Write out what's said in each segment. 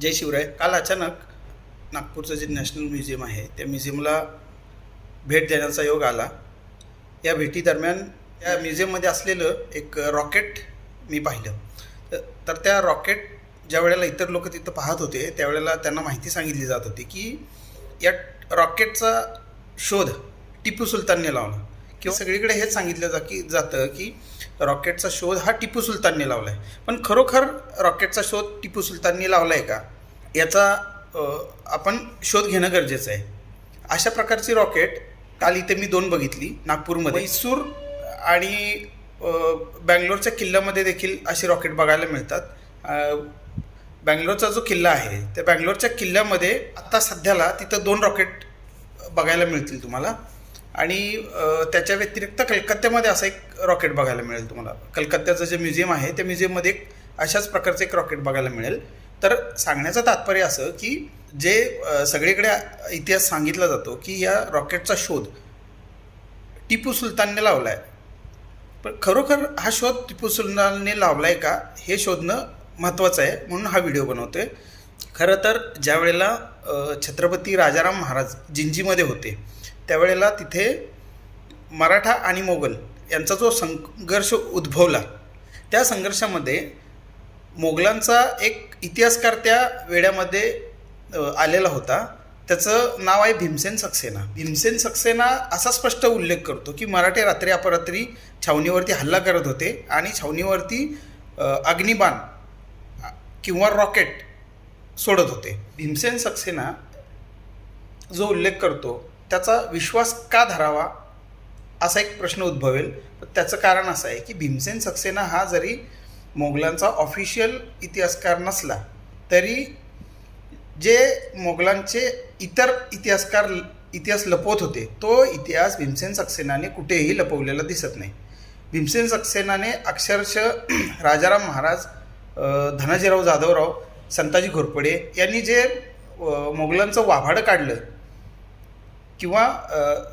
जय शिवराय. काल अचानक नागपूरचं जे नॅशनल म्युझियम आहे त्या म्युझियमला भेट देण्याचा योग आला. या भेटीदरम्यान या म्युझियममध्ये असलेलं एक रॉकेट मी पाहिलं. तर- तर त्या रॉकेट ज्या वेळेला इतर लोक तिथं पाहत होते त्यावेळेला त्यांना माहिती सांगितली जात होती की या रॉकेटचा शोध टिपू सुलतानने लावला. किंवा सगळीकडे हेच सांगितलं जा की जातं की रॉकेटचा शोध हा टिपू सुलतानने लावला आहे पण खरोखर रॉकेटचा शोध टिपू सुलतानने लावला आहे का? याचा आपण शोध घेणं गरजेचं आहे. अशा प्रकारची रॉकेट काल इथे मी दोन बघितली नागपूरमध्ये. मैसूर आणि बँगलोरच्या किल्ल्यामध्ये देखील अशी रॉकेट बघायला मिळतात. बँगलोरचा जो किल्ला आहे त्या बँगलोरच्या किल्ल्यामध्ये आत्ता सध्याला तिथं दोन रॉकेट बघायला मिळतील तुम्हाला. आणि त्याच्या व्यतिरिक्त कलकत्त्यामध्ये असं एक रॉकेट बघायला मिळेल तुम्हाला. कलकत्त्याचं जे म्युझियम आहे त्या म्युझियममध्ये एक अशाच प्रकारचं एक रॉकेट बघायला मिळेल. तर सांगण्याचं तात्पर्य असं की जे सगळीकडे इतिहास सांगितला जातो की या रॉकेटचा शोध टिपू सुलतानने लावला आहे पण खरोखर हा शोध टिपू सुलतानने लावला आहे का हे शोधणं महत्त्वाचं आहे म्हणून हा व्हिडिओ बनवतोय. खरं तर ज्या वेळेला छत्रपती राजाराम महाराज जिंजीमध्ये होते त्यावेळेला तिथे मराठा आणि मोगल यांचा जो संघर्ष उद्भवला त्या संघर्षामध्ये मोगलांचा एक इतिहासकार त्या वेड्यामध्ये आलेला होता. त्याचं नाव आहे भीमसेन सक्सेना. भीमसेन सक्सेना असा स्पष्ट उल्लेख करतो की मराठे रात्री अपरात्री छावणीवरती हल्ला करत होते आणि छावणीवरती अग्निबाण किंवा रॉकेट सोडत होते. भीमसेन सक्सेना जो उल्लेख करतो त्याचा विश्वास का धरावा असा एक प्रश्न उद्भवेल. त्याचं कारण असं आहे की भीमसेन सक्सेना हा जरी मोगलांचा ऑफिशियल इतिहासकार नसला तरी जे मोगलांचे इतर इतिहासकार इतिहास लपवत होते तो इतिहास भीमसेन सक्सेनाने कुठेही लपवलेला दिसत नाही. भीमसेन सक्सेनाने अक्षरशः राजाराम महाराज धनजीराव धनाजीराव जाधवराव संताजी घोरपडे यांनी जे मोगलांचं वाभाडं काढलं किंवा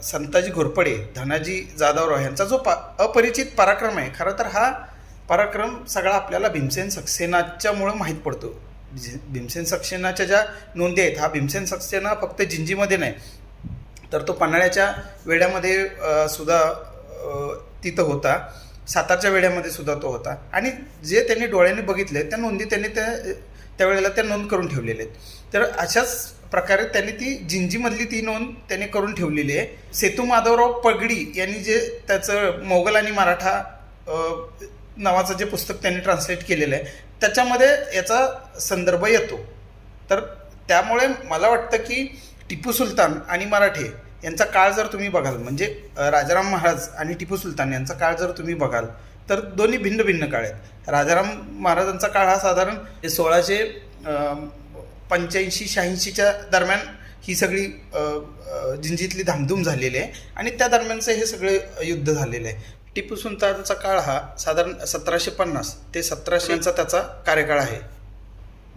संताजी घोरपडे धनाजी जाधवराव यांचा जो पा अपरिचित पराक्रम आहे खरं तर हा पराक्रम सगळा आपल्याला भीमसेन सक्सेनाच्यामुळं माहीत पडतो. भीमसेन सक्सेनाच्या ज्या नोंदी आहेत हा भीमसेन सक्सेना फक्त जिंजीमध्ये नाही तर तो पन्हाळ्याच्या वेड्यामध्ये सुद्धा तिथं होता. सातारच्या वेळेमध्ये सुद्धा तो होता. आणि जे त्यांनी डोळ्यांनी बघितले त्या नोंदी त्यांनी त्या त्यावेळेला त्या नोंद करून ठेवलेल्या आहेत. तर अशाच प्रकारे त्यांनी ती जिंजीमधली ती नोंद त्यांनी करून ठेवलेली आहे. सेतू माधवराव पगडी यांनी जे त्याचं मोगल आणि मराठा नावाचं जे पुस्तक त्यांनी ट्रान्सलेट केलेलं आहे त्याच्यामध्ये याचा संदर्भ येतो. तर त्यामुळे मला वाटतं की टिपू सुलतान आणि मराठे यांचा काळ जर तुम्ही बघाल म्हणजे राजाराम महाराज आणि टिपू सुलतान यांचा काळ जर तुम्ही बघाल तर दोन्ही भिन्न भिन्न काळ आहेत. राजाराम महाराजांचा काळ हा साधारण सोळाशे पंच्याऐंशी शहाऐंशीच्या दरम्यान ही सगळी जिंजीतली धामधूम झालेली आहे आणि त्या दरम्यानचं हे सगळे युद्ध झालेलं आहे. टिपू सुलतानचा काळ हा साधारण सतराशे पन्नास ते सतराशेचा त्याचा कार्यकाळ आहे.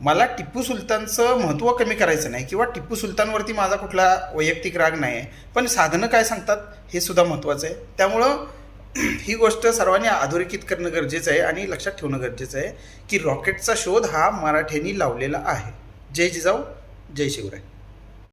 मला टिपू सुलतानचं महत्त्व कमी करायचं नाही किंवा टिपू सुलतानवरती माझा कुठला वैयक्तिक राग नाही आहे पण साधनं काय सांगतात हे सुद्धा महत्त्वाचं आहे. त्यामुळं ही गोष्ट सर्वांनी अधोरेखित करणं गरजेचं आहे आणि लक्षात ठेवणं गरजेचं आहे की रॉकेटचा शोध हा मराठ्यांनी लावलेला आहे. जय जिजाऊ जय शिवराय.